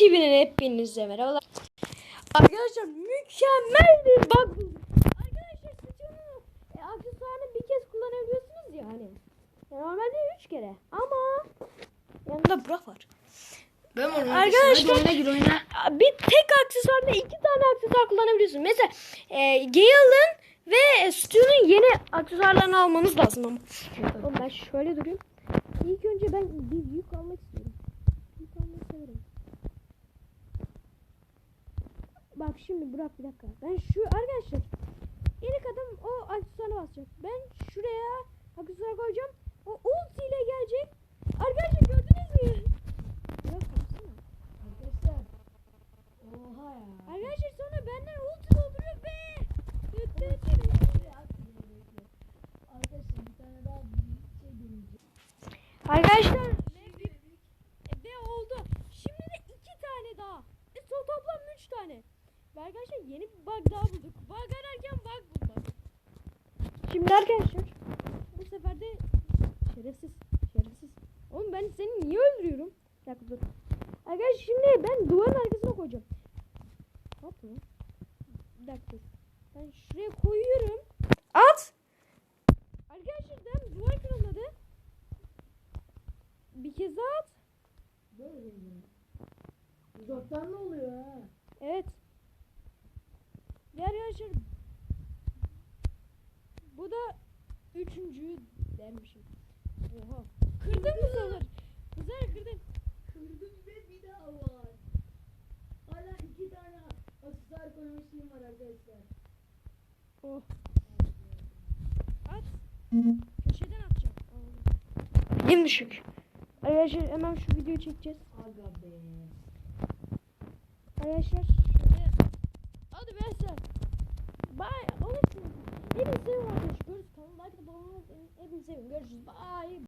TV'nin hepinize merhabalar. Arkadaşlar mükemmel bir bug. Arkadaşlar Stüdyo'nun e, aksesuarını bir kez kullanabiliyorsunuz ya hani. Normalde üç kere ama yanında Burak var. Ben varım. Arkadaşlar- oyna gir oyna. Bir tek aksesuarda iki tane aksesuar kullanabiliyorsun. Mesela e, Gale'ın ve Stu'nun yeni aksesuarlarını almanız lazım ama. Oğlum ben şöyle durayım. İlk önce ben bir yük almak istiyorum. Bak şimdi bırak bir dakika. Ben şu arkadaşlar ilk adım o aksesuara basacak. Ben şuraya aksesuar koyacağım. O ulti ile gelecek. Arkadaşlar gördünüz mü? Bırak baksana. Arkadaşlar. Oha ya. Arkadaşlar sonra benden ulti dolduruyor ve Dıt dıt dıt. Arkadaşlar bir tane daha bir şey deneyeceğim. Arkadaşlar tane daha. E, toplam üç tane. Ve arkadaşlar yeni bir bug daha bulduk. Bug ararken bug bulmak. Şimdi arkadaşlar bu sefer de şerefsiz şerefsiz. Oğlum ben seni niye öldürüyorum? Bir dakika dur. Arkadaşlar şimdi ben duvarın arkasına koyacağım. Hop mu? Bir dakika. Ben şuraya koyuyorum. At. Arkadaşlar ben duvar kırılmadı. Bir kez daha at. Uzaktan ne oluyor ha? Evet. Arkadaşlar bu da üçüncü dermişim. Oha. Kırdın mı sanır? Güzel kırdın. Kırdım ve bir daha var. Hala iki tane aksesuar koymuşluğum var arkadaşlar. Oh. At. Köşeden atacağım. Yine düşük. Arkadaşlar hemen şu videoyu çekeceğiz. Aga be. Arkadaşlar Bye.